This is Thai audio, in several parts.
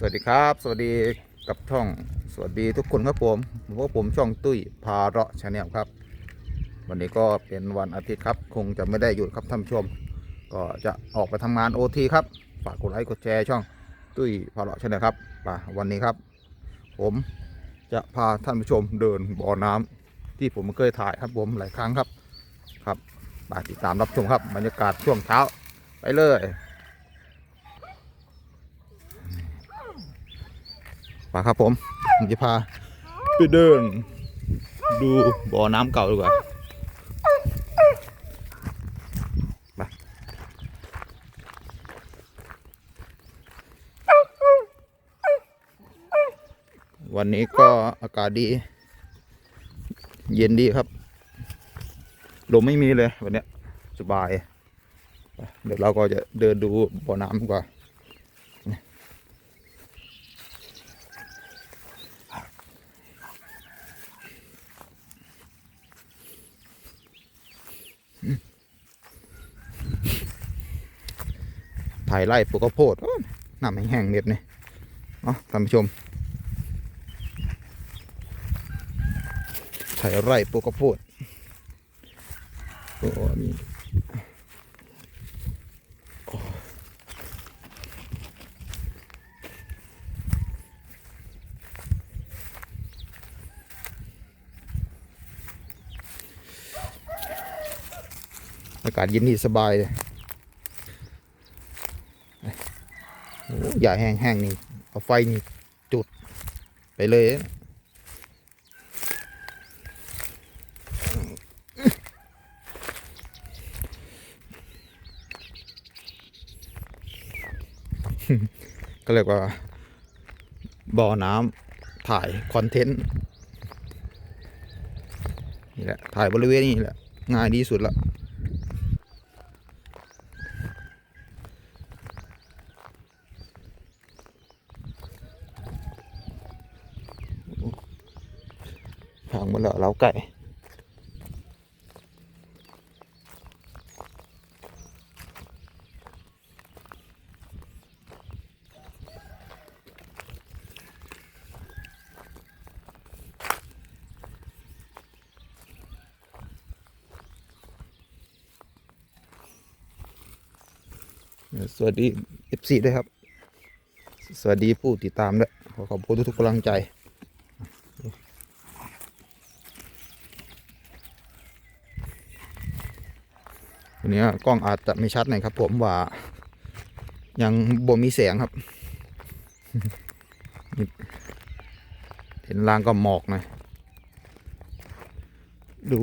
สวัสดีครับ สวัสดีกับช่องสวัสดีทุกคนครับผมพวกผมช่องตุ้ยพาเราะชาแนลครับ วันนี้ก็เป็นวันอาทิตย์ครับ คงจะไม่ได้หยุดครับท่านผู้ชม ก็จะออกไปทำงานโอทีครับ ฝากกดไลค์กดแชร์ช่องตุ้ยพาเราะชาแนลครับป่ะวันนี้ครับ ผมจะพาท่านผู้ชมเดินบ่อน้ำที่ผมเคยถ่ายครับผมหลายครั้งครับครับไปติดตามรับชมครับบรรยากาศช่วงเช้าไปเลย ไปครับผมผมจะพาไปเดิน ดูบ่อน้ำเก่าดีกว่าไปวันนี้ก็อากาศดี เย็นดีครับ ลมไม่มีเลยวันนี้สบาย เดี๋ยวเราก็จะเดินดูบ่อน้ำดีกว่า ถ่ายไล่ปลูกข้าวโพดน้ำแห้งๆเน็ดนี่ยเนาะท่านผู้ชมถ่ายไร่ปลูกข้าวโพดโอ้มีอากาศเย็นนี่สบายเลย โอ้ใหญ่าแห้งๆนี่ เอาไฟนี่จุดไปเลยก็เรียกว่าบ่อน้ำถ่ายคอนเทนต์นี่แหละ ถ่ายบริเวณนี้แหละ ง่ายดีสุดละ พังหมดแล้วเล้าไก่สวัสดี FC ด้วยครับ สวัสดีผู้ติดตามด้วยขอขอบคุณทุกๆกำลังใจ วันนี้กล้องอาจจะไม่ชัดหน่อยครับ ผมว่า ยังบ่มีแสงครับเห็นลางก็หมอกหนะดู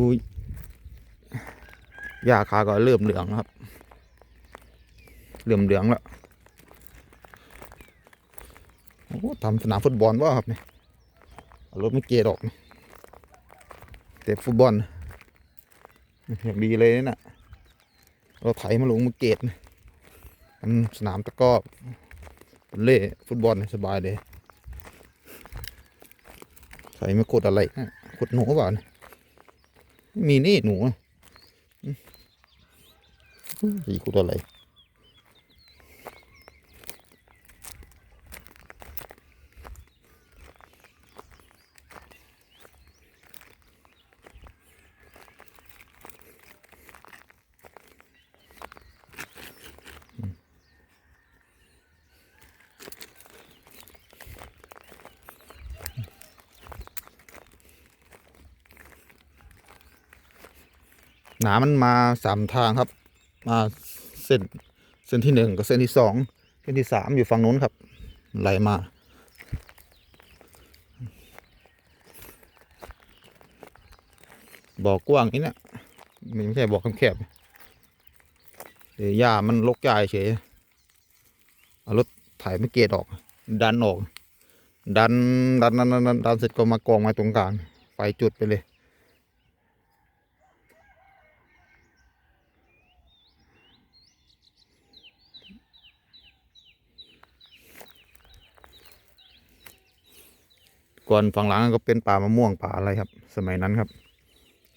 หญ้าคาก็เริ่มเหลืองครับ เริ่มเหลืองแล้วโอ้ทำสนามฟุตบอลว่าครับเนี่ยรถไม่เกดออกนี่เตะฟุตบอลอย่างดีเลยนะ เราไถมาลงมาเกตนะมันสนามตะก้อเป็นเล่ฟุตบอลสบายเลยไถไม่ขุดอะไรนะขุดหนูเปล่านะมีนี่หนูสีขุดอะไร หนามันมาสามทางครับ มาเส้นเส้นที่หนึ่งกับเส้นที่สองเส้นที่สามอยู่ฝั่งนู้นครับ ไหลมาบอกกว้างนี้เนี่ยไม่ใช่บอกแคบๆเดี๋ยวหญ้ามันลกใหญ่เฉยเอารถไถไม่เกตออก ดันออกดันดันดันดันดันดันเสร็จก็มากองมาตรงกลางไฟจุดไปเลย ก่อนฝั่งหลังก็เป็นป่ามะม่วงป่าอะไรครับ สมัยนั้นครับ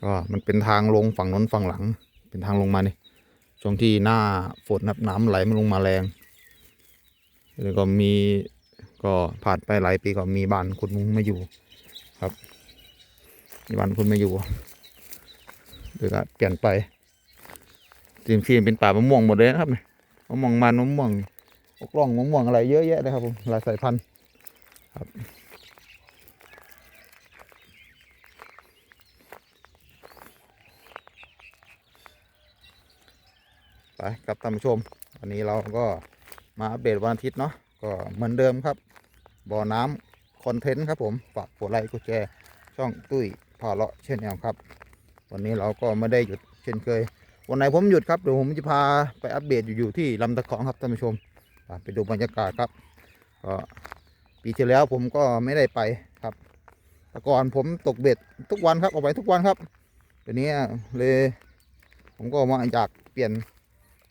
ก็มันเป็นทางลงฝั่งน้นฝั่งหลัง เป็นทางลงมานี่ช่วงที่หน้าฝนนับน้ำไหลมันลงมาแรง แล้วก็มีก็ผ่านไปหลายปีก็มีบ้านคุณมุงมาอยู่ครับ มีบ้านคุณมาอยู่เดี๋ยวก็เปลี่ยนไปทีมทีมเป็นป่ามะม่วงหมดเลยนะครับเนี่ยมะม่วงมันมะม่วงอกล่องมะม่วงอะไรเยอะแยะเลยครับผมหลายสายพันธุ์ครับ ไปครับท่านผู้ชม วันนี้เราก็มาอัปเดตวันอาทิตย์เนาะก็เหมือนเดิมครับ บ่อน้ำคอนเทนต์ครับผมฝากกดไลค์กดแชร์ช่องตุ้ยพาเลาะเช่นแนวครับ วันนี้เราก็ไม่ได้หยุดเช่นเคย วันไหนผมหยุดครับเดี๋ยวผมจะพาไปอัปเดตอยู่ที่ลำตะคองครับท่านผู้ชมไปดูบรรยากาศครับก็ปีที่แล้วผมก็ไม่ได้ไปครับแต่ก่อนผมตกเบ็ดทุกวันครับออกไปทุกวันครับเดี๋ยวนี้เลยผมก็มาอยากเปลี่ยน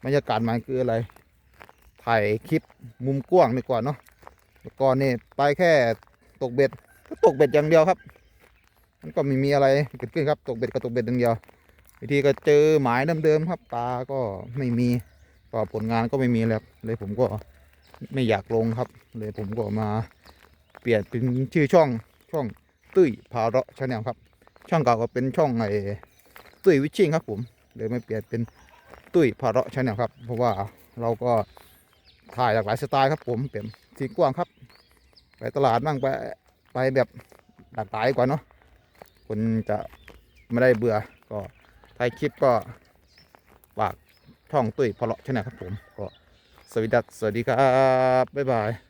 บรรยากาศใหม่คืออะไร ถ่ายคลิปมุมกว้างดีกว่าเนาะแต่ก่อนนี่ไปแค่ตกเบ็ดก็ตกเบ็ดอย่างเดียวครับมันก็ไม่มีอะไรเกิดขึ้นครับตกเบ็ดก็ตกเบ็ดอย่างเดียวบางทีก็เจอหมายเดิมๆครับปลาก็ไม่มีก็ผลงานก็ไม่มีแล้วเลยผมก็ไม่อยากลงครับ เลยผมก็มาเปลี่ยนเป็นชื่อช่องช่องตุ้ยพาเระชาแนลครับ ช่องเก่าก็เป็นช่องไอ้ตุ้ยวิชชิ่งครับผมเลยไม่เปลี่ยนเป็น ตุ้ยพาเราะชาแนลครับ เพราะว่าเราก็ถ่ายหลากหลายสไตล์ครับผมเปลี่ยนทีกว้างครับไปตลาดบ้างไปไปแบบหลากหลายกว่าเนาะคนจะไม่ได้เบื่อก็ถ่ายคลิปก็ฝากช่องตุ้ยพาเราะชาแนลครับผมก็สวัสดีครับสวัสดีครับบ๊ายบาย